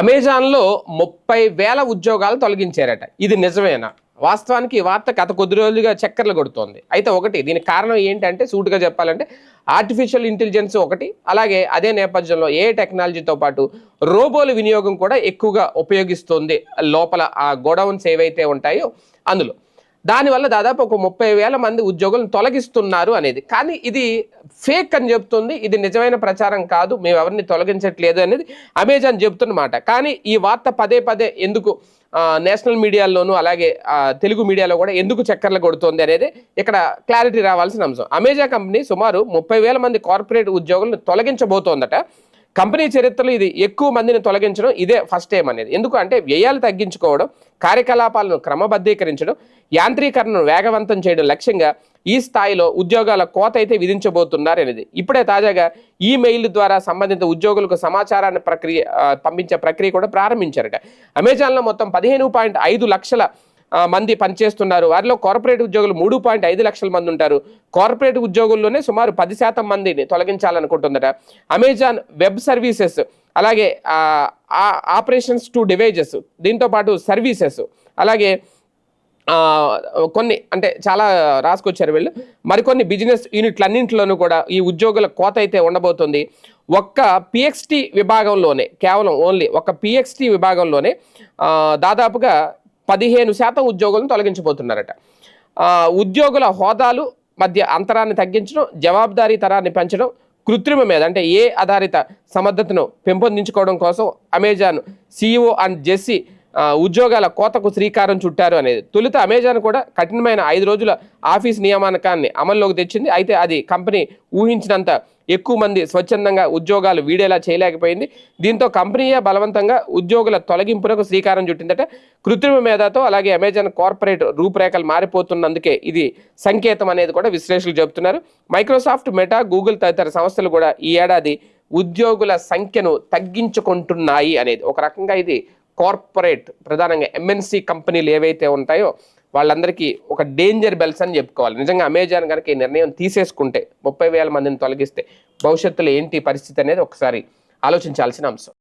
అమెజాన్లో ముప్పై వేల ఉద్యోగాలు తొలగించారట. ఇది నిజమేనా? వాస్తవానికి ఈ వార్త గత కొద్ది రోజులుగా చక్కర్లు కొడుతోంది. అయితే ఒకటి దీనికి కారణం ఏంటంటే సూటుగా చెప్పాలంటే ఆర్టిఫిషియల్ ఇంటెలిజెన్స్ ఒకటి అలాగే అదే నేపథ్యంలో ఏ టెక్నాలజీతో పాటు రోబోల వినియోగం కూడా ఎక్కువగా ఉపయోగిస్తుంది. లోపల ఆ గోడౌన్స్ ఏవైతే ఉంటాయో అందులో. దానివల్ల దాదాపు ఒక ముప్పై వేల మంది ఉద్యోగులను తొలగిస్తున్నారు అనేది. కానీ ఇది ఫేక్ అని చెప్తుంది ఇది నిజమైన ప్రచారం కాదు మేము ఎవరిని తొలగించట్లేదు అనేది అమెజాన్ చెప్తున్నమాట కానీ ఈ వార్త పదే పదే ఎందుకు నేషనల్ మీడియాల్లోనూ అలాగే తెలుగు మీడియాలో కూడా ఎందుకు చక్కర్లు కొడుతోంది అనేది ఇక్కడ క్లారిటీ రావాల్సిన అంశం. అమెజాన్ కంపెనీ సుమారు ముప్పై వేల మంది కార్పొరేట్ ఉద్యోగులను తొలగించబోతోందట. కంపెనీ చరిత్రలో ఇది ఎక్కువ మందిని తొలగించడం ఇదే ఫస్ట్ టైం అనేది. ఎందుకు అంటే వ్యయాలు తగ్గించుకోవడం కార్యకలాపాలను క్రమబద్ధీకరించడం యాంత్రీకరణను వేగవంతం చేయడం లక్ష్యంగా ఈ స్థాయిలో ఉద్యోగాల కోత అయితే విధించబోతున్నారు అనేది. ఇప్పుడే తాజాగా ఈమెయిల్ ద్వారా సంబంధిత ఉద్యోగులకు సమాచారాన్ని ప్రక్రియ పంపించే ప్రక్రియ కూడా ప్రారంభించారట. అమెజాన్లో మొత్తం పదిహేను పాయింట్ ఐదు లక్షల మంది పనిచేస్తున్నారు. వారిలో కార్పొరేట్ ఉద్యోగులు మూడు పాయింట్ ఐదు లక్షల మంది ఉంటారు. కార్పొరేట్ ఉద్యోగుల్లోనే సుమారు పది శాతం మందిని తొలగించాలనుకుంటుందట. అమెజాన్ వెబ్ సర్వీసెస్ అలాగే ఆ, ఆపరేషన్స్ టు డివైజెస్ దీంతో పాటు సర్వీసెస్ అలాగే కొన్ని అంటే చాలా రాసుకొచ్చారు వీళ్ళు. మరికొన్ని బిజినెస్ యూనిట్లన్నింటిలోనూ కూడా ఈ ఉద్యోగుల కోత అయితే ఉండబోతుంది. ఒక్క పిఎక్స్టీ విభాగంలోనే కేవలం ఓన్లీ ఒక పిఎక్స్టీ విభాగంలోనే దాదాపుగా పదిహేను శాతం ఉద్యోగులను తొలగించబోతున్నారట. ఉద్యోగుల హోదాలు మధ్య అంతరాన్ని తగ్గించడం జవాబుదారీ తరాన్ని పెంచడం కృత్రిమ మీద అంటే ఏ ఆధారిత సమర్థతను పెంపొందించుకోవడం కోసం అమెజాన్ సిఇఓ అండ్ జెస్సీ ఉద్యోగాల కోతకు శ్రీకారం చుట్టారు అనేది. తొలుత అమెజాన్ కూడా కఠినమైన ఐదు రోజుల ఆఫీస్ నియామకాన్ని అమల్లోకి తెచ్చింది. అయితే అది కంపెనీ ఊహించినంత ఎక్కువ మంది స్వచ్ఛందంగా ఉద్యోగాలు వీడేలా చేయలేకపోయింది. దీంతో కంపెనీయే బలవంతంగా ఉద్యోగుల తొలగింపునకు శ్రీకారం చుట్టిందట. కృత్రిమ మేధాతో అలాగే అమెజాన్ కార్పొరేట్ రూపురేఖలు మారిపోతున్నందుకే ఇది సంకేతం అనేది కూడా విశ్లేషకులు చెబుతున్నారు. మైక్రోసాఫ్ట్ మెటా గూగుల్ తదితర సంస్థలు కూడా ఈ ఏడాది ఉద్యోగుల సంఖ్యను తగ్గించుకుంటున్నాయి అనేది. ఒక రకంగా ఇది కార్పొరేట్ ప్రధానంగా ఎంఎన్సి కంపెనీలు ఏవైతే ఉంటాయో వాళ్ళందరికీ ఒక డేంజర్ బెల్స్ అని చెప్పుకోవాలి. నిజంగా అమెజాన్ కనుక ఈ నిర్ణయం తీసేసుకుంటే ముప్పై వేల మందిని తొలగిస్తే భవిష్యత్తులో ఏంటి పరిస్థితి అనేది ఒకసారి ఆలోచించాల్సిన అంశం.